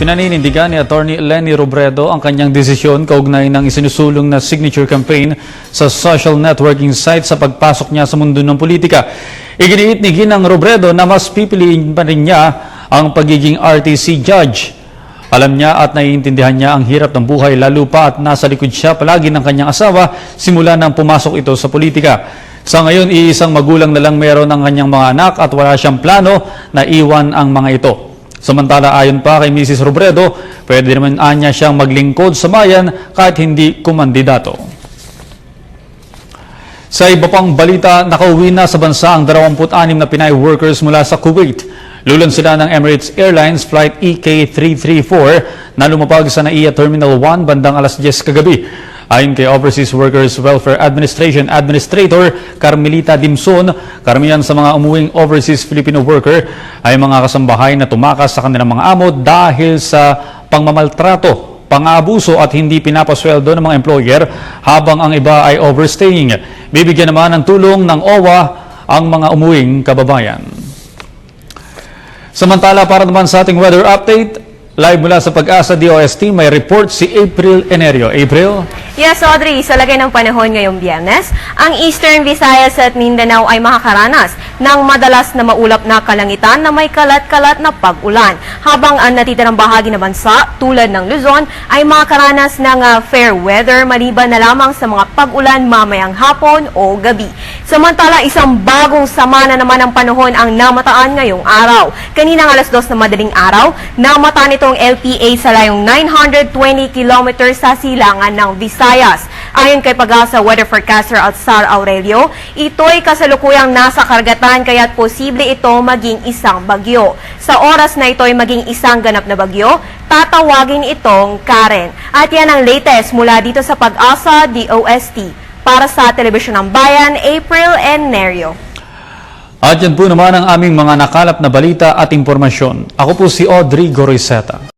Pinaninindigan ni Attorney Lenny Robredo ang kanyang desisyon kaugnay ng isinusulong na signature campaign sa social networking site sa pagpasok niya sa mundo ng politika. Iginiit ni Ginang Robredo na mas pipiliin pa rin niya ang pagiging RTC judge. Alam niya at naiintindihan niya ang hirap ng buhay lalo pa at nasa likod siya palagi ng kanyang asawa simula nang pumasok ito sa politika. Sa ngayon, iisang magulang na lang meron ang kanyang mga anak at wala siyang plano na iwan ang mga ito. Samantala ayon pa kay Mrs. Robredo, pwede naman anya siyang maglingkod sa bayan kahit hindi kumandidato. Sa iba pang balita, nakauwi na sa bansa ang 26 na Pinay workers mula sa Kuwait. Lulon sila ng Emirates Airlines Flight E EK334 na lumapag sa NAIA Terminal 1 bandang alas 10 kagabi. Ayon kay Overseas Workers Welfare Administration Administrator Carmelita Dimson, karamihan sa mga umuwing overseas Filipino worker ay mga kasambahay na tumakas sa kanilang mga amo dahil sa pangmamaltrato pang-abuso at hindi pinapasweldo ng mga employer habang ang iba ay overstaying. Bibigyan naman ng tulong ng OWA ang mga umuwing kababayan. Samantala para naman sa ating weather update, live mula sa Pag-asa DOST may report si April Enerio. April? Yes, Audrey, sa lagay ng panahon ngayong biyernes, ang Eastern Visayas at Mindanao ay makakaranas ng madalas na maulap na kalangitan na may kalat-kalat na pag-ulan. Habang ang natitirang bahagi ng bansa, tulad ng Luzon, ay makakaranas ng ah, fair weather maliban na lamang sa mga pag-ulan mamayang hapon o gabi. Samantala, isang bagong sama na naman ng panahon ang namataan ngayong araw. Kaninang alas 2 na madaling araw, namataan itong LPA sa layong 920 kilometers sa silangan ng Visayas. Ayon kay Pag-asa Weather Forecaster Alzar Aurelio, ito'y kasalukuyang nasa karagatan kaya't posible ito maging isang bagyo. Sa oras na ito'y maging isang ganap na bagyo, tatawagin itong Karen. At yan ang latest mula dito sa Pag-asa DOST. Para sa Telebisyon ng Bayan, April and Nerio. At yan po naman ang aming mga nakalap na balita at impormasyon. Ako po si Audrey Goriseta.